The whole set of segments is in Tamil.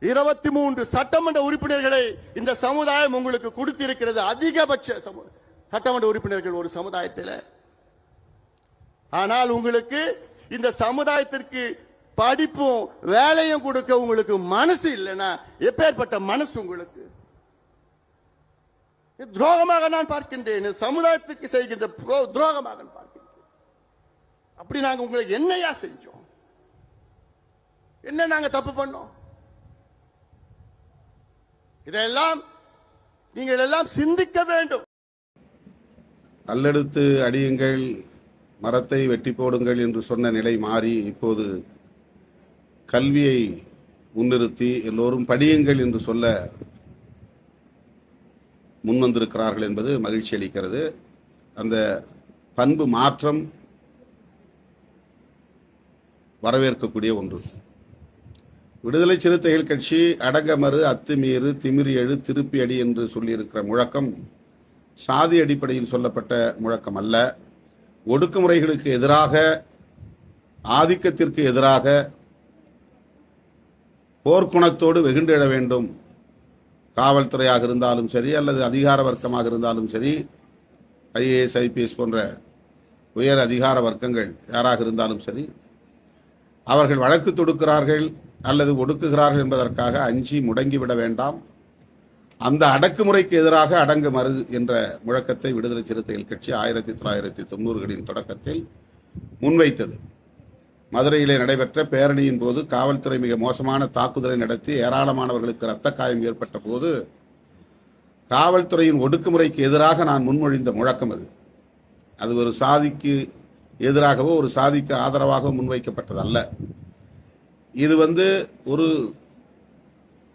இருபத்தி மூன்று சட்டமன்ற உறுப்பினர்களை இந்த சமுதாயம் உங்களுக்கு கொடுத்திருக்கிறது. அதிகபட்ச சமு- சட்டமன்ற உறுப்பினர்கள் ஒரு சமுதாயத்தில். ஆனால் உங்களுக்கு இந்த சமுதாயத்திற்கு படிப்பும் வேலையும் கொடுக்க உங்களுக்கு மனசு இல்லைன்னா எப்பேற்பட்ட மனசு உங்களுக்கு? இது துரோகமாக நான் பார்க்கின்றேன். சமுதாயத்திற்கு சமுதாயத்துக்கு செய்கின்ற துரோகமாக பார்க்கின்றேன். அப்படி நாங்க உங்களுக்கு என்னையா செஞ்சோம்? என்ன நாங்க தப்பு பண்ணோம்? இதெல்லாம் நீங்கள் எல்லாம் சிந்திக்க வேண்டும். கல்லெடுத்து அடியுங்கள் மரத்தை வெட்டி போடுங்கள் என்று சொன்ன நிலை மாறி இப்போது கல்வியை முன்னிறுத்தி எல்லோரும் படியுங்கள் என்று சொல்ல முன்வந்திருக்கிறார்கள் என்பது மகிழ்ச்சி அளிக்கிறது. அந்த பண்பு மாற்றம் வரவேற்கக்கூடிய ஒன்று. விடுதலை சிறுத்தைகள் கட்சி அடங்கமறு அத்துமீறு திமிரி எழு திருப்பி அடி என்று சொல்லியிருக்கிற முழக்கம் சாதி அடிப்படையில் சொல்லப்பட்ட முழக்கம் அல்ல. ஒடுக்குமுறைகளுக்கு எதிராக ஆதிக்கத்திற்கு எதிராக போர்க்குணத்தோடு வெகுண்டெழ வேண்டும். காவல்துறையாக இருந்தாலும் சரி அல்லது அதிகார வர்க்கமாக இருந்தாலும் சரி ஐஏஎஸ் ஐபிஎஸ் போன்ற உயர் அதிகார வர்க்கங்கள் யாராக இருந்தாலும் சரி அவர்கள் வழக்கு தொடுக்கிறார்கள். அல்லது ஒடுக்குகிறார்கள் என்பதற்காக அஞ்சி முடங்கிவிட வேண்டாம். அந்த அடக்குமுறைக்கு எதிராக அடங்கு மறு என்ற முழக்கத்தை விடுதலை சிறுத்தைகள் கட்சி ஆயிரத்தி தொள்ளாயிரத்தி தொண்ணூறுகளின் தொடக்கத்தில் முன்வைத்தது. மதுரையிலே நடைபெற்ற பேரணியின் போது காவல்துறை மிக மோசமான தாக்குதலை நடத்தி ஏராளமானவர்களுக்கு இரத்த காயம் ஏற்பட்ட போது காவல்துறையின் ஒடுக்குமுறைக்கு எதிராக நான் முன்மொழிந்த முழக்கம் அது. அது ஒரு சாதிக்கு எதிராகவோ ஒரு சாதிக்கு ஆதரவாகவோ முன்வைக்கப்பட்டது அல்ல இது வந்து ஒரு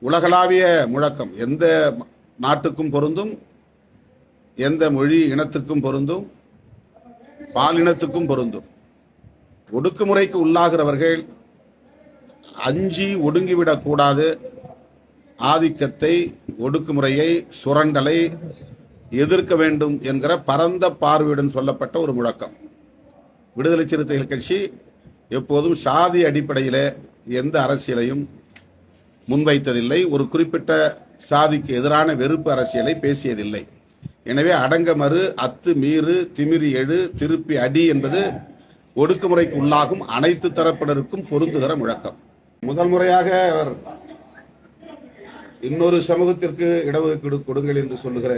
உலகளாவிய முழக்கம். எந்த நாட்டுக்கும் பொருந்தும் எந்த மொழி இனத்துக்கும் பொருந்தும் பாலினத்துக்கும் பொருந்தும். ஒடுக்குமுறைக்கு உள்ளாகிறவர்கள் அஞ்சி ஒடுங்கிவிடக்கூடாது ஆதிக்கத்தை ஒடுக்குமுறையை சுரண்டலை எதிர்க்க வேண்டும் என்கிற பரந்த பார்வையுடன் சொல்லப்பட்ட ஒரு முழக்கம். விடுதலை சிறுத்தைகள் கட்சி எப்போதும் சாதி அடிப்படையில் எந்த அரசியலையும் முன்வைத்ததில்லை. ஒரு குறிப்பிட்ட சாதிக்கு எதிரான வெறுப்பு அரசியலை பேசியதில்லை. எனவே அடங்க மறு அத்து மீறு திமிரி எழு திருப்பி அடி என்பது ஒடுக்குமுறைக்கு உள்ளாகும். அனைத்து தரப்பினருக்கும் பொருந்துகிற முழக்கம். முதல் முறையாக அவர் இன்னொரு சமூகத்திற்கு இடஒதுக்கீடு கொடுங்கள் என்று சொல்லுகிற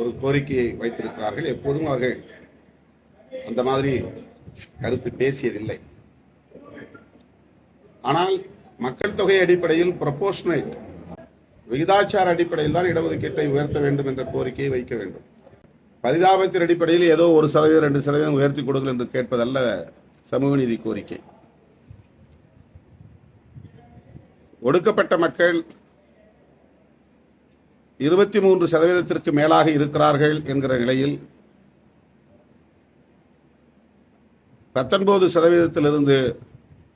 ஒரு கோரிக்கையை வைத்திருக்கிறார்கள். எப்போதும் அவர்கள் அந்த மாதிரி கருத்து பேசியதில்லை. ஆனால் மக்கள் தொகை அடிப்படையில் ப்ரொபோஷனேட் விகிதாச்சார அடிப்படையில் தான் இடஒதுக்கீட்டை உயர்த்த வேண்டும் என்ற கோரிக்கையை வைக்க வேண்டும். பரிதாபத்தின் அடிப்படையில் ஏதோ ஒரு சதவீதம் ரெண்டு சதவீதம் உயர்த்தி கொடுங்கள் என்று கேட்பதல்ல சமூக நீதி கோரிக்கை. ஒடுக்கப்பட்ட மக்கள் இருபத்தி மூன்று சதவீதத்திற்கு மேலாக இருக்கிறார்கள் என்கிற நிலையில் பத்தொன்பது சதவீதத்திலிருந்து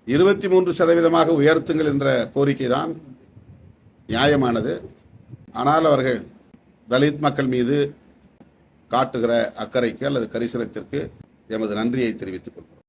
இருபத்தி மூன்று சதவீதமாக உயர்த்துங்கள் என்ற கோரிக்கை தான் நியாயமானது. ஆனால் அவர்கள் தலித் மக்கள் மீது காட்டுகிற அக்கறைக்கு அல்லது கரிசனத்திற்கு எமது நன்றியை தெரிவித்துக் கொள்கிறோம்.